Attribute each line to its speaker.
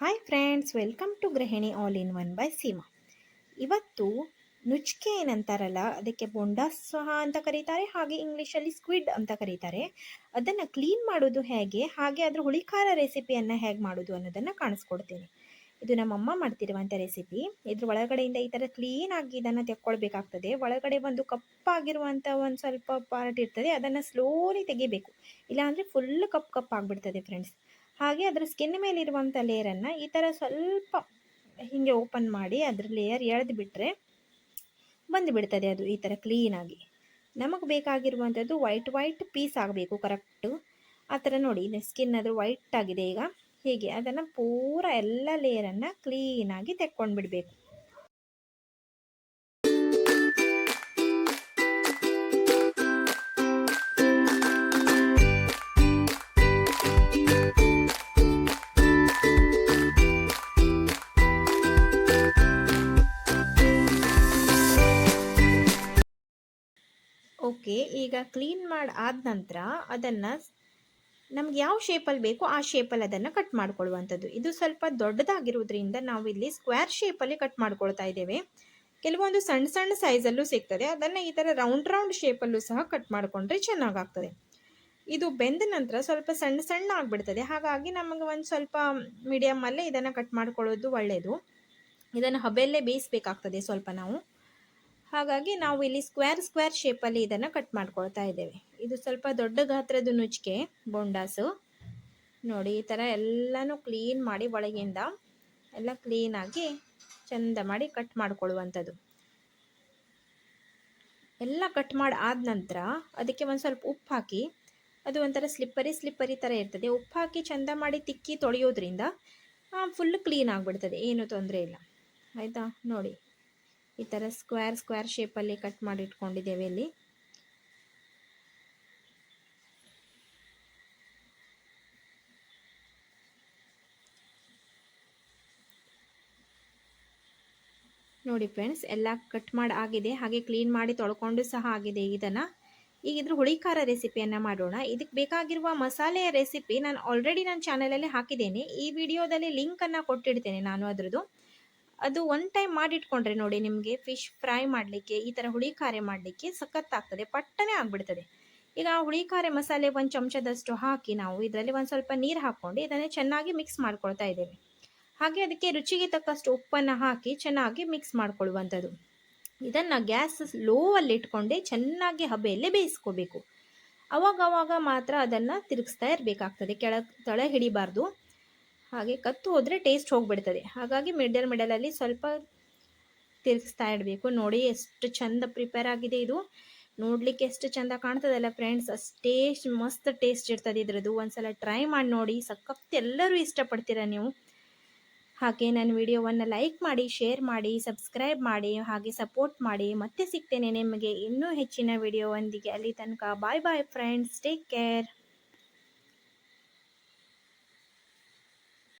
Speaker 1: Hi friends welcome to Grihini all in one by Seema ಇವತ್ತು ನುಚ್ಕೆ ಏನಂತಾರಲ್ಲ, ಅದಕ್ಕೆ ಬೊಂಡಾಸಹ ಅಂತ ಕರೀತಾರೆ, ಹಾಗೆ ಇಂಗ್ಲೀಷಲ್ಲಿ ಸ್ಕ್ವಿಡ್ ಅಂತ ಕರೀತಾರೆ. ಅದನ್ನು ಕ್ಲೀನ್ ಮಾಡೋದು ಹೇಗೆ, ಹಾಗೆ ಅದರ ಹುಳಿಕಾರ ರೆಸಿಪಿಯನ್ನು ಹೇಗೆ ಮಾಡೋದು ಅನ್ನೋದನ್ನು ಕಾಣಿಸ್ಕೊಡ್ತೀನಿ. ಇದು ನಮ್ಮಮ್ಮ ಮಾಡ್ತಿರುವಂಥ ರೆಸಿಪಿ ಇದ್ರ ಒಳಗಡೆಯಿಂದ ಈ ಥರ ಕ್ಲೀನಾಗಿ ಇದನ್ನು ತೆಕ್ಕೊಳ್ಬೇಕಾಗ್ತದೆ. ಒಳಗಡೆ ಒಂದು ಕಪ್ಪಾಗಿರುವಂಥ ಒಂದು ಸ್ವಲ್ಪ ಪಾರ್ಟ್ ಇರ್ತದೆ, ಅದನ್ನು ಸ್ಲೋಲಿ ತೆಗಿಬೇಕು. ಇಲ್ಲಾಂದರೆ ಫುಲ್ ಕಪ್ ಕಪ್ ಆಗಿಬಿಡ್ತದೆ ಫ್ರೆಂಡ್ಸ್ ಹಾಗೆ ಅದರ ಸ್ಕಿನ್ ಮೇಲಿರುವಂಥ ಲೇಯರನ್ನು ಈ ಥರ ಸ್ವಲ್ಪ ಹೀಗೆ ಓಪನ್ ಮಾಡಿ ಅದ್ರ ಲೇಯರ್ ಎಳೆದು ಬಿಟ್ಟರೆ ಬಂದುಬಿಡ್ತದೆ ಅದು ಈ ಥರ ಕ್ಲೀನಾಗಿ ನಮಗೆ ಬೇಕಾಗಿರುವಂಥದ್ದು ವೈಟ್ ವೈಟ್ ಪೀಸ್ ಆಗಬೇಕು ಕರೆಕ್ಟು ಆ ಥರ ನೋಡಿ ಸ್ಕಿನ್ ಅದು ವೈಟ್ ಆಗಿದೆ ಈಗ. ಹೀಗೆ ಅದನ್ನು ಪೂರ ಎಲ್ಲ ಲೇಯರನ್ನು ಕ್ಲೀನಾಗಿ ತೆಕ್ಕೊಂಡು ಬಿಡಬೇಕು ಓಕೆ, ಈಗ ಕ್ಲೀನ್ ಮಾಡಿ ಆದ ನಂತರ ಅದನ್ನು ನಮ್ಗೆ ಯಾವ ಶೇಪಲ್ಲಿ ಬೇಕು ಆ ಶೇಪಲ್ಲಿ ಅದನ್ನು ಕಟ್ ಮಾಡ್ಕೊಳ್ಳುವಂಥದ್ದು. ಇದು ಸ್ವಲ್ಪ ದೊಡ್ಡದಾಗಿರೋದ್ರಿಂದ ನಾವು ಇಲ್ಲಿ ಸ್ಕ್ವೇರ್ ಶೇಪಲ್ಲಿ ಕಟ್ ಮಾಡ್ಕೊಳ್ತಾ ಇದ್ದೇವೆ. ಕೆಲವೊಂದು ಸಣ್ಣ ಸಣ್ಣ ಸೈಜಲ್ಲೂ ಸಿಗ್ತದೆ. ಅದನ್ನು ಈ ಥರ ರೌಂಡ್ ರೌಂಡ್ ಶೇಪಲ್ಲೂ ಸಹ ಕಟ್ ಮಾಡಿಕೊಂಡ್ರೆ ಚೆನ್ನಾಗಾಗ್ತದೆ. ಇದು ಬೆಂದ ನಂತರ ಸ್ವಲ್ಪ ಸಣ್ಣ ಸಣ್ಣ ಆಗಿಬಿಡ್ತದೆ. ಹಾಗಾಗಿ ನಮಗೆ ಒಂದು ಸ್ವಲ್ಪ ಮೀಡಿಯಮಲ್ಲೇ ಇದನ್ನು ಕಟ್ ಮಾಡ್ಕೊಳ್ಳೋದು ಒಳ್ಳೆಯದು ಇದನ್ನು ಹಬೆಯಲ್ಲೇ ಬೇಯಿಸ್ಬೇಕಾಗ್ತದೆ ಸ್ವಲ್ಪ ನಾವು. ಹಾಗಾಗಿ ನಾವು ಇಲ್ಲಿ ಸ್ಕ್ವೇರ್ ಸ್ಕ್ವೇರ್ ಶೇಪಲ್ಲಿ ಇದನ್ನು ಕಟ್ ಮಾಡ್ಕೊಳ್ತಾ ಇದ್ದೇವೆ. ಇದು ಸ್ವಲ್ಪ ದೊಡ್ಡ ಗಾತ್ರದ ನುಚ್ಚಿಗೆ ಬೊಂಡಾಸು. ನೋಡಿ, ಈ ಥರ ಎಲ್ಲನೂ ಕ್ಲೀನ್ ಮಾಡಿ ಒಳಗಿಂದ ಎಲ್ಲ ಕ್ಲೀನಾಗಿ ಚಂದ ಮಾಡಿ ಕಟ್ ಮಾಡ್ಕೊಳ್ಳುವಂಥದ್ದು. ಎಲ್ಲ ಕಟ್ ಮಾಡಿ ಆದ ನಂತರ ಅದಕ್ಕೆ ಒಂದು ಸ್ವಲ್ಪ ಉಪ್ಪು ಹಾಕಿ, ಅದು ಒಂಥರ ಸ್ಲಿಪ್ಪರಿ ಸ್ಲಿಪ್ಪರಿ ಥರ ಇರ್ತದೆ. ಉಪ್ಪು ಹಾಕಿ ಚಂದ ಮಾಡಿ ತಿಕ್ಕಿ ತೊಳೆಯೋದ್ರಿಂದ ಫುಲ್ ಕ್ಲೀನ್ ಆಗಿಬಿಡ್ತದೆ. ಏನೂ ತೊಂದರೆ ಇಲ್ಲ. ಆಯಿತಾ? ನೋಡಿ. ಈ ಥರ ಸ್ಕ್ವೇರ್ ಸ್ಕ್ವೇರ್ ಶೇಪಲ್ಲಿ ಕಟ್ ಮಾಡಿ ಇಟ್ಕೊಂಡಿದ್ದೇವೆ ಇಲ್ಲಿ. ನೋಡಿ ಫ್ರೆಂಡ್ಸ್ ಎಲ್ಲ ಕಟ್ ಮಾಡಿ ಆಗಿದೆ. ಹಾಗೆ ಕ್ಲೀನ್ ಮಾಡಿ ತೊಳ್ಕೊಂಡು ಸಹ ಆಗಿದೆ ಇದನ್ನು. ಈಗ ಇದ್ರ ಹುಳಿಖಾರ ರೆಸಿಪಿಯನ್ನು ಮಾಡೋಣ. ಇದಕ್ಕೆ ಬೇಕಾಗಿರುವ ಮಸಾಲೆಯ ರೆಸಿಪಿ ನಾನು ಆಲ್ರೆಡಿ ನನ್ನ ಚಾನಲಲ್ಲಿ ಹಾಕಿದ್ದೇನೆ. ಈ ವಿಡಿಯೋದಲ್ಲಿ ಲಿಂಕನ್ನು ಕೊಟ್ಟಿಡ್ತೇನೆ ನಾನು ಅದರದ್ದು. ಅದು ಒನ್ ಟೈಮ್ ಮಾಡಿಟ್ಕೊಂಡ್ರೆ ನೋಡಿ ನಿಮಗೆ ಫಿಶ್ ಫ್ರೈ ಮಾಡಲಿಕ್ಕೆ, ಈ ಥರ ಹುಳಿಖಾರೆ ಮಾಡಲಿಕ್ಕೆ ಸಖತ್ತಾಗ್ತದೆ, ಪಟ್ಟನೆ ಆಗಿಬಿಡ್ತದೆ. ಈಗ ಆ ಹುಳಿ ಖಾರೆ ಮಸಾಲೆ ಒಂದು ಚಮಚದಷ್ಟು ಹಾಕಿ ನಾವು ಇದರಲ್ಲಿ ಒಂದು ಸ್ವಲ್ಪ ನೀರು ಹಾಕ್ಕೊಂಡು ಇದನ್ನೇ ಚೆನ್ನಾಗಿ ಮಿಕ್ಸ್ ಮಾಡ್ಕೊಳ್ತಾ ಇದ್ದೇವೆ. ಹಾಗೆ ಅದಕ್ಕೆ ರುಚಿಗೆ ತಕ್ಕಷ್ಟು ಉಪ್ಪನ್ನು ಹಾಕಿ ಚೆನ್ನಾಗಿ ಮಿಕ್ಸ್ ಮಾಡ್ಕೊಳ್ಳುವಂಥದ್ದು. ಇದನ್ನು ಗ್ಯಾಸ್ ಲೋವಲ್ಲಿ ಇಟ್ಕೊಂಡೆ ಚೆನ್ನಾಗಿ ಹಬೆಯಲ್ಲಿ ಬೇಯಿಸ್ಕೋಬೇಕು. ಅವಾಗ ಅವಾಗ ಮಾತ್ರ ಅದನ್ನು ತಿರುಗಿಸ್ತಾ ಇರಬೇಕಾಗ್ತದೆ ಕೆಳಗೆ ತಳ ಹಿಡಿಬಾರ್ದು. ಹಾಗೆ ಕತ್ತು ಹೋದರೆ ಟೇಸ್ಟ್ ಹೋಗಿಬಿಡ್ತದೆ. ಹಾಗಾಗಿ ಮಿಡಲ್ ಮಿಡಲಲ್ಲಿ ಸ್ವಲ್ಪ ತಿರುಗಿಸ್ತಾ ಇಡಬೇಕು ನೋಡಿ ಎಷ್ಟು ಚಂದ ಪ್ರಿಪೇರ್ ಆಗಿದೆ ಇದು. ನೋಡಲಿಕ್ಕೆ ಎಷ್ಟು ಚಂದ ಕಾಣ್ತದಲ್ಲ ಫ್ರೆಂಡ್ಸ್ ಅಷ್ಟೇ ಮಸ್ತ್ ಟೇಸ್ಟ್ ಇರ್ತದೆ ಇದ್ರದ್ದು. ಒಂದ್ಸಲ ಟ್ರೈ ಮಾಡಿ ನೋಡಿ. ಸಖತ್ ಎಲ್ಲರೂ ಇಷ್ಟಪಡ್ತೀರ ನೀವು. ಹಾಗೆ ನನ್ನ ವಿಡಿಯೋವನ್ನು ಲೈಕ್ ಮಾಡಿ ಶೇರ್ ಮಾಡಿ ಸಬ್ಸ್ಕ್ರೈಬ್ ಮಾಡಿ, ಹಾಗೆ ಸಪೋರ್ಟ್ ಮಾಡಿ. ಮತ್ತೆ ಸಿಗ್ತೇನೆ ನಿಮಗೆ ಇನ್ನೂ ಹೆಚ್ಚಿನ ವಿಡಿಯೋವೊಂದಿಗೆ ಅಲ್ಲಿ ತನಕ bye bye friends take care